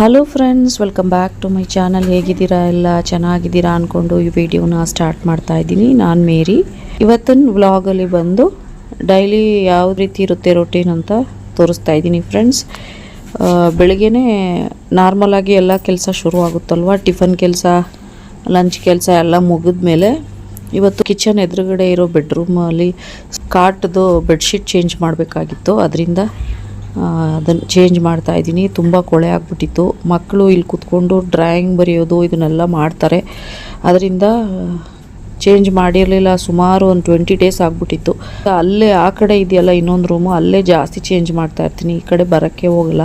Hello friends welcome back to my channel ಹೇಗಿದ್ದೀರಾ ಎಲ್ಲ? ಚೆನ್ನಾಗಿದ್ದೀರಾ ಅಂದ್ಕೊಂಡು ಈ ವಿಡಿಯೋನ ಸ್ಟಾರ್ಟ್ ಮಾಡ್ತಾ ಇದ್ದೀನಿ. ನಾನು ಮೇರಿ. ಇವತ್ತಿನ ವ್ಲಾಗಲ್ಲಿ ಬಂದು ಡೈಲಿ ಯಾವ ರೀತಿ ಇರುತ್ತೆ ರೊಟೀನ್ ಅಂತ ತೋರಿಸ್ತಾ ಇದ್ದೀನಿ ಫ್ರೆಂಡ್ಸ್ ಬೆಳಗ್ಗೆನೇ ನಾರ್ಮಲಾಗಿ ಎಲ್ಲ ಕೆಲಸ ಶುರು ಆಗುತ್ತಲ್ವ? ಟಿಫನ್ ಕೆಲಸ ಲಂಚ್ ಕೆಲಸ ಎಲ್ಲ ಮುಗಿದ್ಮೇಲೆ ಇವತ್ತು ಕಿಚನ್ ಎದುರುಗಡೆ ಇರೋ ಬೆಡ್ರೂಮಲ್ಲಿ ಕಾಟ್ದು ಬೆಡ್ಶೀಟ್ ಚೇಂಜ್ ಮಾಡಬೇಕಾಗಿತ್ತು. ಅದರಿಂದ ಅದನ್ನು ಚೇಂಜ್ ಮಾಡ್ತಾ ಇದ್ದೀನಿ. ತುಂಬ ಕೊಳೆ ಆಗಿಬಿಟ್ಟಿತ್ತು. ಮಕ್ಕಳು ಇಲ್ಲಿ ಕೂತ್ಕೊಂಡು ಡ್ರಾಯಿಂಗ್ ಬರೆಯೋದು ಇದನ್ನೆಲ್ಲ ಮಾಡ್ತಾರೆ. ಅದರಿಂದ ಚೇಂಜ್ ಮಾಡಿರಲಿಲ್ಲ. ಸುಮಾರು ಒಂದು ಟ್ವೆಂಟಿ ಡೇಸ್ ಆಗಿಬಿಟ್ಟಿತ್ತು. ಅಲ್ಲೇ ಆ ಕಡೆ ಇದೆಯಲ್ಲ, ಇನ್ನೊಂದು ರೂಮು ಅಲ್ಲೇ ಜಾಸ್ತಿ ಚೇಂಜ್ ಮಾಡ್ತಾ ಇರ್ತೀನಿ. ಈ ಕಡೆ ಬರೋಕ್ಕೆ ಹೋಗಲ್ಲ.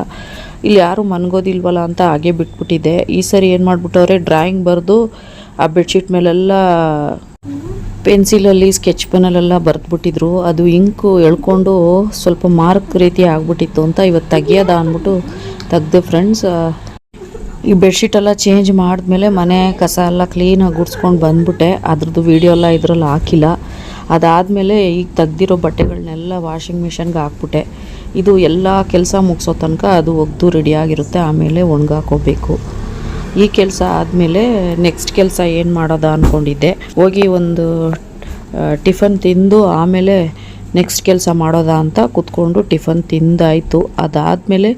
ಇಲ್ಲಿ ಯಾರೂ ಮನ್ಗೋದಿಲ್ವಲ್ಲ ಅಂತ ಹಾಗೆ ಬಿಟ್ಬಿಟ್ಟಿದ್ದೆ ಈ ಸರಿ ಏನು ಮಾಡಿಬಿಟ್ಟವ್ರೆ ಡ್ರಾಯಿಂಗ್ ಬರೆದು ಆ ಬೆಡ್ಶೀಟ್ ಮೇಲೆಲ್ಲ ಪೆನ್ಸಿಲಲ್ಲಿ ಸ್ಕೆಚ್ ಪೆನಲ್ಲೆಲ್ಲ ಬರೆದ್ಬಿಟ್ಟಿದ್ರು. ಅದು ಇಂಕು ಎಳ್ಕೊಂಡು ಸ್ವಲ್ಪ ಮಾರ್ಕ್ ರೀತಿ ಆಗ್ಬಿಟ್ಟಿತ್ತು ಅಂತ ಇವತ್ತು ತೆಗಿಯೋದ ಅಂದ್ಬಿಟ್ಟು ತೆಗ್ದು ಫ್ರೆಂಡ್ಸ್ ಈ ಬೆಡ್ಶೀಟೆಲ್ಲ ಚೇಂಜ್ ಮಾಡಿದ್ಮೇಲೆ ಮನೆ ಕಸ ಎಲ್ಲ ಕ್ಲೀನಾಗಿ ಗುಡ್ಸ್ಕೊಂಡು ಬಂದ್ಬಿಟ್ಟೆ. ಅದ್ರದ್ದು ವೀಡಿಯೋ ಎಲ್ಲ ಇದರಲ್ಲಿ ಹಾಕಿಲ್ಲ. ಅದಾದಮೇಲೆ ಈಗ ತೆಗ್ದಿರೋ ಬಟ್ಟೆಗಳನ್ನೆಲ್ಲ ವಾಷಿಂಗ್ ಮಿಷನ್ಗೆ ಹಾಕ್ಬಿಟ್ಟೆ. ಇದು ಎಲ್ಲ ಕೆಲಸ ಮುಗಿಸೋ ತನಕ ಅದು ಒಗ್ದು ರೆಡಿಯಾಗಿರುತ್ತೆ ಆಮೇಲೆ ಒಣಗಾಕೋಬೇಕು. ಈ ಕೆಲಸ ಆದಮೇಲೆ ನೆಕ್ಸ್ಟ್ ಕೆಲಸ ಏನು ಮಾಡೋದ ಅಂದ್ಕೊಂಡಿದ್ದೆ ಹೋಗಿ ಒಂದು ಟಿಫನ್ ತಿಂದು ಆಮೇಲೆ ನೆಕ್ಸ್ಟ್ ಕೆಲಸ ಮಾಡೋದ ಅಂತ ಕೂತ್ಕೊಂಡು ಟಿಫನ್ ತಿಂದಾಯಿತು. ಅದಾದಮೇಲೆ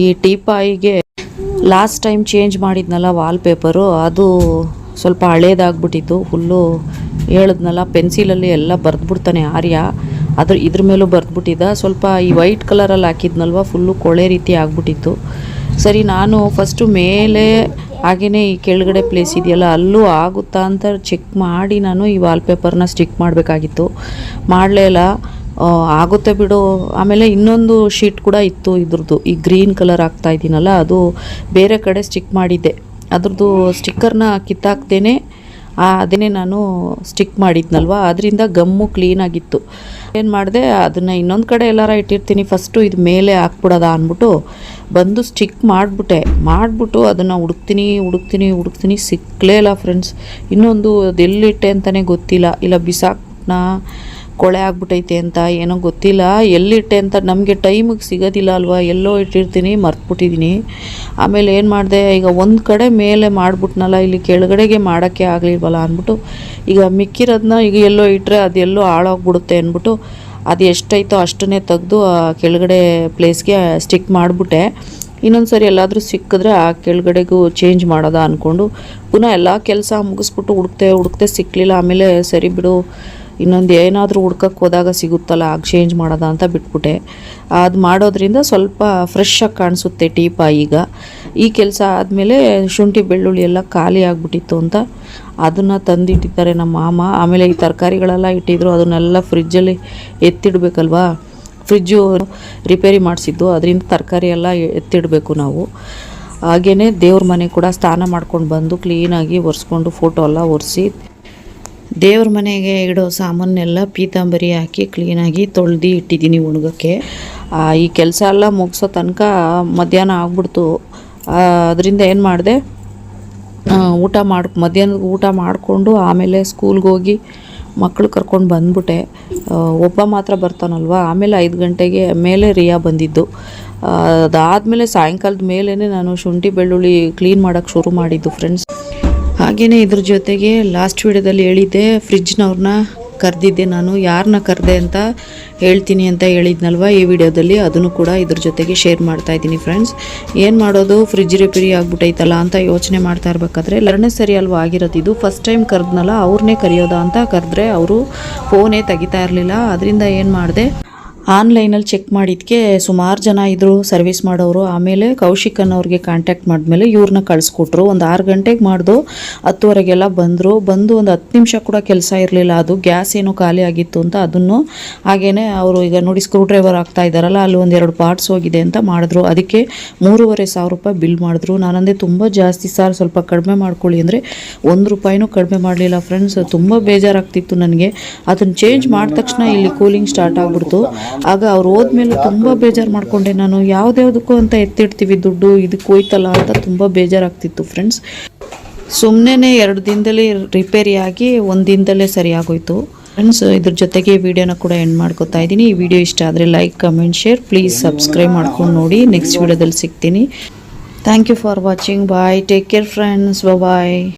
ಈ ಟೀಪಾಯಿಗೆ ಲಾಸ್ಟ್ ಟೈಮ್ ಚೇಂಜ್ ಮಾಡಿದ್ನಲ್ಲ ವಾಲ್ಪೇಪರು ಅದು ಸ್ವಲ್ಪ ಹಳೇದಾಗ್ಬಿಟ್ಟಿತ್ತು. ಫುಲ್ಲು ಹೇಳಿದ್ನಲ್ಲ, ಪೆನ್ಸಿಲಲ್ಲಿ ಎಲ್ಲ ಬರೆದ್ಬಿಡ್ತಾನೆ ಆರ್ಯ. ಅದ್ರ, ಇದ್ರ ಮೇಲೂ ಬರೆದ್ಬಿಟ್ಟಿದ್ದ ಸ್ವಲ್ಪ ಈ ವೈಟ್ ಕಲರಲ್ಲಿ ಹಾಕಿದ್ನಲ್ವ ಫುಲ್ಲು ಕೊಳೆ ರೀತಿ ಆಗ್ಬಿಟ್ಟಿತ್ತು. ಸರಿ, ನಾನು ಫಸ್ಟು ಮೇಲೆ ಹಾಗೆಯೇ ಈ ಕೆಳಗಡೆ ಪ್ಲೇಸ್ ಇದೆಯಲ್ಲ, ಅಲ್ಲೂ ಆಗುತ್ತಾ ಅಂತ ಚೆಕ್ ಮಾಡಿ ನಾನು ಈ ವಾಲ್ಪೇಪರ್ನ ಸ್ಟಿಕ್ ಮಾಡಬೇಕಾಗಿತ್ತು. ಮಾಡಲೇ ಇಲ್ಲ. ಆಗುತ್ತೆ ಬಿಡು. ಆಮೇಲೆ ಇನ್ನೊಂದು ಶೀಟ್ ಕೂಡ ಇತ್ತು ಇದ್ರದ್ದು. ಈ ಗ್ರೀನ್ ಕಲರ್ ಹಾಕ್ತಾ ಇದ್ದೀನಲ್ಲ ಅದು ಬೇರೆ ಕಡೆ ಸ್ಟಿಕ್ ಮಾಡಿದ್ದೆ. ಅದ್ರದ್ದು ಸ್ಟಿಕ್ಕರ್ನ ಕಿತ್ತಾಕ್ದೇನೆ ಅದನ್ನೇ ನಾನು ಸ್ಟಿಕ್ ಮಾಡಿದ್ನಲ್ವ? ಅದರಿಂದ ಗಮ್ಮು ಕ್ಲೀನಾಗಿತ್ತು ಏನು ಮಾಡಿದೆ, ಅದನ್ನು ಇನ್ನೊಂದು ಕಡೆ ಎಲ್ಲಾರ ಇಟ್ಟಿರ್ತೀನಿ. ಫಸ್ಟು ಇದು ಮೇಲೆ ಹಾಕ್ಬಿಡೋದ ಅಂದ್ಬಿಟ್ಟು ಬಂದು ಸ್ಟಿಕ್ ಮಾಡಿಬಿಟ್ಟೆ. ಮಾಡಿಬಿಟ್ಟು ಅದನ್ನು ಹುಡುಕ್ತೀನಿ ಹುಡುಕ್ತೀನಿ ಹುಡುಕ್ತೀನಿ. ಸಿಕ್ಕಲೇ ಇಲ್ಲ ಫ್ರೆಂಡ್ಸ್ ಇನ್ನೊಂದು ಅದೆಲ್ಲಿಟ್ಟೆ ಅಂತಲೇ ಗೊತ್ತಿಲ್ಲ. ಇಲ್ಲ ಬಿಸಾಕ್ನ ಕೊಳೆ ಆಗ್ಬಿಟ್ಟೈತೆ ಅಂತ ಏನೋ ಗೊತ್ತಿಲ್ಲ. ಎಲ್ಲಿಟ್ಟೆ ಅಂತ ನಮಗೆ ಟೈಮಿಗೆ ಸಿಗೋದಿಲ್ಲ ಅಲ್ವಾ? ಎಲ್ಲೋ ಇಟ್ಟಿರ್ತೀನಿ ಮರ್ತ್ಬಿಟ್ಟಿದ್ದೀನಿ ಆಮೇಲೆ ಏನು ಮಾಡಿದೆ? ಈಗ ಒಂದು ಕಡೆ ಮೇಲೆ ಮಾಡಿಬಿಟ್ನಲ್ಲ, ಇಲ್ಲಿ ಕೆಳಗಡೆಗೆ ಮಾಡೋಕ್ಕೆ ಆಗಲಿಲ್ವಲ್ಲ ಅಂದ್ಬಿಟ್ಟು, ಈಗ ಮಿಕ್ಕಿರೋದನ್ನ ಈಗ ಎಲ್ಲೋ ಇಟ್ಟರೆ ಅದೆಲ್ಲೋ ಹಾಳಾಗ್ಬಿಡುತ್ತೆ ಅಂದ್ಬಿಟ್ಟು, ಅದು ಎಷ್ಟೈತೋ ಅಷ್ಟನ್ನೇ ತೆಗೆದು ಆ ಕೆಳಗಡೆ ಪ್ಲೇಸ್ಗೆ ಸ್ಟಿಕ್ ಮಾಡಿಬಿಟ್ಟೆ. ಇನ್ನೊಂದು ಸರಿ ಎಲ್ಲಾದರೂ ಸಿಕ್ಕಿದ್ರೆ ಆ ಕೆಳಗಡೆಗೂ ಚೇಂಜ್ ಮಾಡೋದ ಅಂದ್ಕೊಂಡು ಪುನಃ ಎಲ್ಲ ಕೆಲಸ ಮುಗಿಸ್ಬಿಟ್ಟು ಹುಡುಕ್ತೆ ಹುಡುಕ್ತೆ ಸಿಕ್ಕಲಿಲ್ಲ ಆಮೇಲೆ ಸರಿ ಬಿಡು ಇನ್ನೊಂದು ಏನಾದರೂ ಹುಡ್ಕಕ್ಕೆ ಹೋದಾಗ ಸಿಗುತ್ತಲ್ಲ, ಆಗ ಚೇಂಜ್ ಮಾಡೋದ ಅಂತ ಬಿಟ್ಬಿಟ್ಟೆ. ಅದು ಮಾಡೋದ್ರಿಂದ ಸ್ವಲ್ಪ ಫ್ರೆಶ್ ಕಾಣಿಸುತ್ತೆ ಟೀಪಾ ಈಗ. ಈ ಕೆಲಸ ಆದಮೇಲೆ ಶುಂಠಿ, ಬೆಳ್ಳುಳ್ಳಿ ಎಲ್ಲ ಖಾಲಿ ಆಗಿಬಿಟ್ಟಿತ್ತು ಅಂತ ಅದನ್ನು ತಂದಿಟ್ಟಿದ್ದಾರೆ ನಮ್ಮ ಮಾಮ. ಆಮೇಲೆ ಈ ತರಕಾರಿಗಳೆಲ್ಲ ಇಟ್ಟಿದ್ರು, ಅದನ್ನೆಲ್ಲ ಫ್ರಿಜ್ಜಲ್ಲಿ ಎತ್ತಿಡಬೇಕಲ್ವಾ? ಫ್ರಿಜ್ಜು ರಿಪೇರಿ ಮಾಡಿಸಿದ್ದು, ಅದರಿಂದ ತರಕಾರಿ ಎಲ್ಲ ಎತ್ತಿಡಬೇಕು ನಾವು. ಹಾಗೆಯೇ ದೇವ್ರ ಮನೆ ಕೂಡ ಸ್ನಾನ ಮಾಡ್ಕೊಂಡು ಬಂದು ಕ್ಲೀನಾಗಿ ಒರೆಸ್ಕೊಂಡು ಫೋಟೋ ಎಲ್ಲ ಒರೆಸಿ ದೇವ್ರ ಮನೆಗೆ ಇಡೋ ಸಾಮಾನೆಲ್ಲ ಪೀತಾಂಬರಿ ಹಾಕಿ ಕ್ಲೀನಾಗಿ ತೊಳ್ದು ಇಟ್ಟಿದ್ದೀನಿ ಒಣಗಕ್ಕೆ. ಈ ಕೆಲಸ ಎಲ್ಲ ಮುಗಿಸೋ ತನಕ ಮಧ್ಯಾಹ್ನ ಆಗ್ಬಿಡ್ತು. ಅದರಿಂದ ಏನು ಮಾಡಿದೆ? ಊಟ ಮಾಡಿ ಮಧ್ಯಾಹ್ನದ ಊಟ ಮಾಡಿಕೊಂಡು ಆಮೇಲೆ ಸ್ಕೂಲ್ಗೆ ಹೋಗಿ ಮಕ್ಕಳು ಕರ್ಕೊಂಡು ಬಂದ್ಬಿಟ್ಟೆ. ಒಬ್ಬ ಮಾತ್ರ ಬರ್ತಾನಲ್ವ? ಆಮೇಲೆ ಐದು ಗಂಟೆಗೆ ಮೇಲೆ ರಿಯಾ ಬಂದಿದ್ದು. ಅದಾದಮೇಲೆ ಸಾಯಂಕಾಲದ ಮೇಲೇ ನಾನು ಶುಂಠಿ ಬೆಳ್ಳುಳ್ಳಿ ಕ್ಲೀನ್ ಮಾಡೋಕ್ಕೆ ಶುರು ಮಾಡಿದ್ದು ಫ್ರೆಂಡ್ಸ್ ಹಾಗೆಯೇ ಇದ್ರ ಜೊತೆಗೆ ಲಾಸ್ಟ್ ವಿಡಿಯೋದಲ್ಲಿ ಹೇಳಿದ್ದೆ ಫ್ರಿಜ್ನವ್ರನ್ನ ಕರೆದಿದ್ದೆ ನಾನು ಯಾರನ್ನ ಕರೆದೆ ಅಂತ ಹೇಳ್ತೀನಿ ಅಂತ ಹೇಳಿದ್ನಲ್ವ ಈ ವಿಡಿಯೋದಲ್ಲಿ? ಅದನ್ನು ಕೂಡ ಇದ್ರ ಜೊತೆಗೆ ಶೇರ್ ಮಾಡ್ತಾ ಇದ್ದೀನಿ ಫ್ರೆಂಡ್ಸ್ ಏನು ಮಾಡೋದು? ಫ್ರಿಜ್ ರಿಪೇರಿ ಆಗಿಬಿಟ್ಟೈತಲ್ಲ ಅಂತ ಯೋಚನೆ ಮಾಡ್ತಾ ಇರ್ಬೇಕಾದ್ರೆ, ಎರಡನೇ ಸರಿ ಅಲ್ವ ಆಗಿರೋದು ಇದು. ಫಸ್ಟ್ ಟೈಮ್ ಕರೆದ್ನಲ್ಲ ಅವ್ರನ್ನೇ ಕರೆಯೋದಾ ಅಂತ ಕರೆದ್ರೆ ಅವರು ಫೋನೇ ತೆಗಿತಾ ಇರಲಿಲ್ಲ. ಅದರಿಂದ ಏನು ಮಾಡಿದೆ? ಆನ್ಲೈನಲ್ಲಿ ಚೆಕ್ ಮಾಡಿದ್ದಕ್ಕೆ ಸುಮಾರು ಜನ ಇದ್ದರು ಸರ್ವಿಸ್ ಮಾಡೋರು. ಆಮೇಲೆ ಕೌಶಿಕ್ ಅನ್ನೋರಿಗೆ ಕಾಂಟ್ಯಾಕ್ಟ್ ಮಾಡಿದ್ಮೇಲೆ ಇವ್ರನ್ನ ಕಳಿಸ್ಕೊಟ್ರು. ಒಂದು ಆರು ಗಂಟೆಗೆ ಮಾಡಿದ್ರು ಹತ್ತುವರೆಗೆಲ್ಲ ಬಂದರು. ಬಂದು ಒಂದು ಹತ್ತು ನಿಮಿಷ ಕೂಡ ಕೆಲಸ ಇರಲಿಲ್ಲ. ಅದು ಗ್ಯಾಸ್ ಏನೋ ಖಾಲಿ ಆಗಿತ್ತು ಅಂತ ಅದನ್ನು ಹಾಗೇ ಅವರು ಈಗ ನೋಡಿ ಸ್ಕ್ರೂ ಡ್ರೈವರ್ ಆಗ್ತಾ ಇದ್ದಾರಲ್ಲ, ಅಲ್ಲಿ ಒಂದು ಎರಡು ಪಾರ್ಟ್ಸ್ ಹೋಗಿದೆ ಅಂತ ಮಾಡಿದ್ರು. ಅದಕ್ಕೆ ಮೂರುವರೆ ಸಾವಿರ ರೂಪಾಯಿ ಬಿಲ್ ಮಾಡಿದ್ರು. ನಾನಂದೇ ತುಂಬ ಜಾಸ್ತಿ ಸಾರ್ ಸ್ವಲ್ಪ ಕಡಿಮೆ ಮಾಡ್ಕೊಳ್ಳಿ ಅಂದರೆ ಒಂದು ರೂಪಾಯಿನೂ ಕಡಿಮೆ ಮಾಡಲಿಲ್ಲ ಫ್ರೆಂಡ್ಸ್ ತುಂಬ ಬೇಜಾರಾಗ್ತಿತ್ತು ನನಗೆ. ಅದನ್ನು ಚೇಂಜ್ ಮಾಡಿದ ತಕ್ಷಣ ಇಲ್ಲಿ ಕೂಲಿಂಗ್ ಸ್ಟಾರ್ಟ್ ಆಗ್ಬಿಡ್ತು. ಆಗ ಅವ್ರು ಹೋದ್ಮೇಲೆ ತುಂಬ ಬೇಜಾರು ಮಾಡ್ಕೊಂಡೆ ನಾನು, ಯಾವ್ದ್ಯಾವ್ದಕ್ಕೂ ಅಂತ ಎತ್ತಿಡ್ತೀವಿ ದುಡ್ಡು ಇದಕ್ಕೆ ಹೋಯ್ತಲ್ಲ ಅಂತ ತುಂಬ ಬೇಜಾರಾಗ್ತಿತ್ತು ಫ್ರೆಂಡ್ಸ್ ಸುಮ್ಮನೆ ಎರಡು ದಿನದಲ್ಲಿ ರಿಪೇರಿ ಆಗಿ ಒಂದು ದಿನದಲ್ಲೇ ಸರಿ ಆಗೋಯ್ತು ಫ್ರೆಂಡ್ಸ್ ಇದ್ರ ಜೊತೆಗೆ ವಿಡಿಯೋನ ಕೂಡ ಎಂಡ್ ಮಾಡ್ಕೊತಾ ಇದ್ದೀನಿ. ಈ ವಿಡಿಯೋ ಇಷ್ಟ ಆದರೆ like comment share please subscribe ಮಾಡ್ಕೊಂಡು ನೋಡಿ. ನೆಕ್ಸ್ಟ್ ವಿಡಿಯೋದಲ್ಲಿ ಸಿಗ್ತೀನಿ. Thank you for watching bye take care friends bye